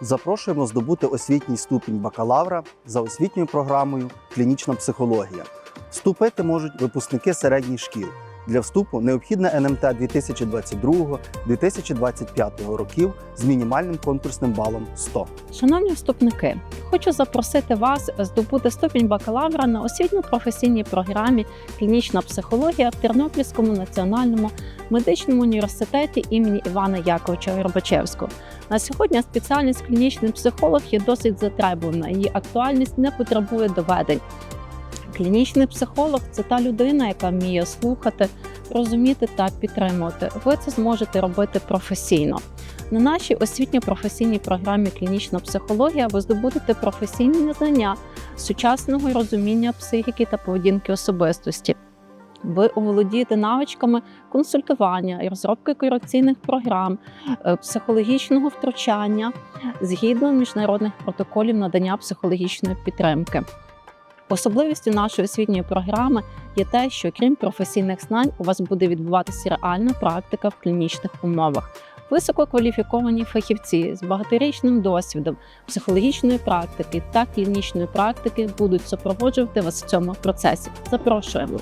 Запрошуємо здобути освітній ступінь бакалавра за освітньою програмою Клінічна психологія. Вступити можуть випускники середніх шкіл. Для вступу необхідне НМТ 2022-2025 років з мінімальним конкурсним балом 100. Шановні вступники, хочу запросити вас здобути ступінь бакалавра на освітньо-професійній програмі Клінічна психологія в Тернопільському національному медичному університеті імені Івана Яковича Горбачевського. На сьогодні спеціальність клінічний психолог є досить затребувана. Її актуальність не потребує доведень. Клінічний психолог це та людина, яка вміє слухати, розуміти та підтримувати. Ви це зможете робити професійно. На нашій освітньо-професійній програмі Клінічна психологія ви здобудете професійні знання сучасного розуміння психіки та поведінки особистості. Ви оволодієте навичками консультування і розробки корекційних програм, е, психологічного втручання згідно міжнародних протоколів надання психологічної підтримки. Особливістю нашої освітньої програми є те, що крім професійних знань, у вас буде відбуватися реальна практика в клінічних умовах. Висококваліфіковані фахівці з багаторічним досвідом психологічної практики та клінічної практики будуть супроводжувати вас в цьому процесі. Запрошуємо!